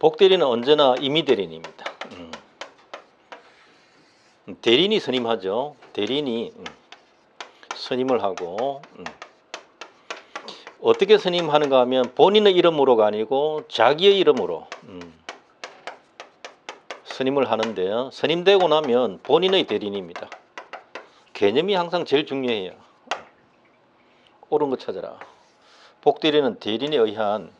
복대리는 언제나 임의 대리인입니다. 음. 대리인이 선임하죠. 대리인이 음, 선임을 하고 음. 어떻게 선임하는가 하면 본인의 이름으로가 아니고 자기의 이름으로 음, 선임을 하는데요. 선임되고 나면 본인의 대리인입니다. 개념이 항상 제일 중요해요. 옳은 거 찾아라. 복대리는 대리인에 의한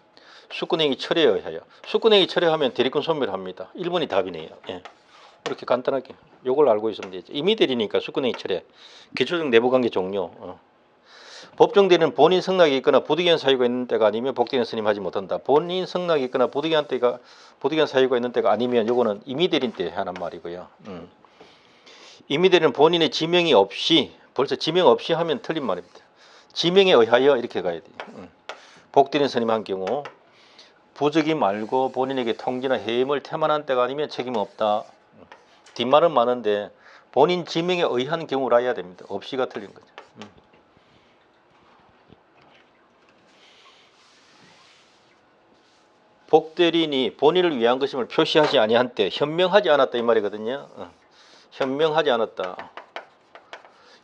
수권행위 철회에 의하여 수권행위 철회하면 대리권 소멸 합니다. 1번이 답이네요. 예. 이렇게 간단하게 요걸 알고 있으면 되죠. 이미 대리니까 수권행위 철회 기초적 내부관계 종료 어. 법정 대리는 본인 성락이 있거나 부득이한 사유가 있는 때가 아니면 복대리는 선임하지 못한다. 본인 성락이 있거나 부득이한 때가 부득이한 사유가 있는 때가 아니면 요거는 임의 대리인 때 하는 말이고요. 음. 임의 대리는 본인의 지명이 없이 벌써 지명 없이 하면 틀린 말입니다. 지명에 의하여 이렇게 가야 돼요. 음. 복대리인 선임한 경우 부적이 말고 본인에게 통지나 해임을 태만한 때가 아니면 책임 없다. 음. 뒷말은 많은데 본인 지명에 의한 경우라 해야 됩니다. 없이가 틀린 거죠. 음. 복대리인이 본인을 위한 것임을 표시하지 아니한 때 현명하지 않았다 이 말이거든요. 어. 현명하지 않았다.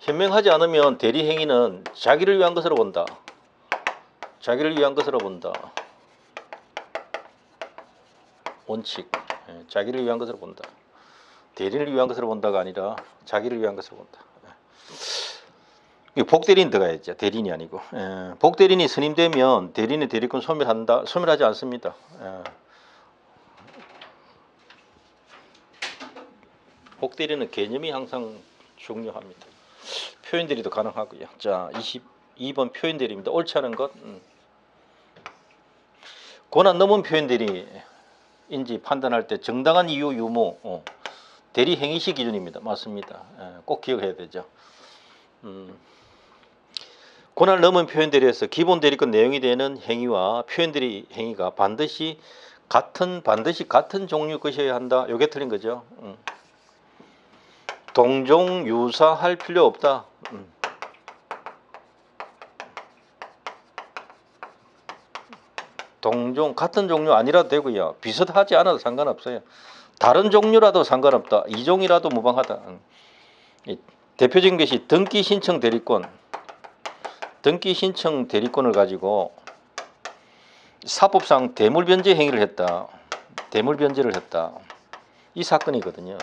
현명하지 않으면 대리 행위는 자기를 위한 것으로 본다. 자기를 위한 것으로 본다. 원칙. 예, 자기를 위한 것으로 본다. 대리를 위한 것으로 본다가 아니라 자기를 위한 것으로 본다. 예. 복대리인 들어가야죠. 대리인이 아니고. 예, 복대리인이 선임되면 대리인의 대리권 소멸한다. 소멸하지 않습니다. 예. 복대리는 개념이 항상 중요합니다. 표현 대리도 가능하고요. 자, 22번 표현 대리입니다. 옳지 않은 것. 음. 권한 넘은 표현 대리 인지 판단할 때 정당한 이유 유무 어. 대리 행위시 기준입니다. 맞습니다. 예, 꼭 기억해야 되죠. 음. 권한을 넘은 표현 대리에서 기본 대리권 내용이 되는 행위와 표현 대리 행위가 반드시 같은 반드시 같은 종류 것이어야 한다. 요게 틀린 거죠. 음. 동종 유사할 필요 없다. 음. 동종 같은 종류 아니라도 되고요. 비슷하지 않아도 상관없어요. 다른 종류라도 상관없다. 이종이라도 무방하다. 음. 이 대표적인 것이 등기 신청 대리권. 등기 신청 대리권을 가지고 사법상 대물 변제 행위를 했다. 대물 변제를 했다. 이 사건이거든요.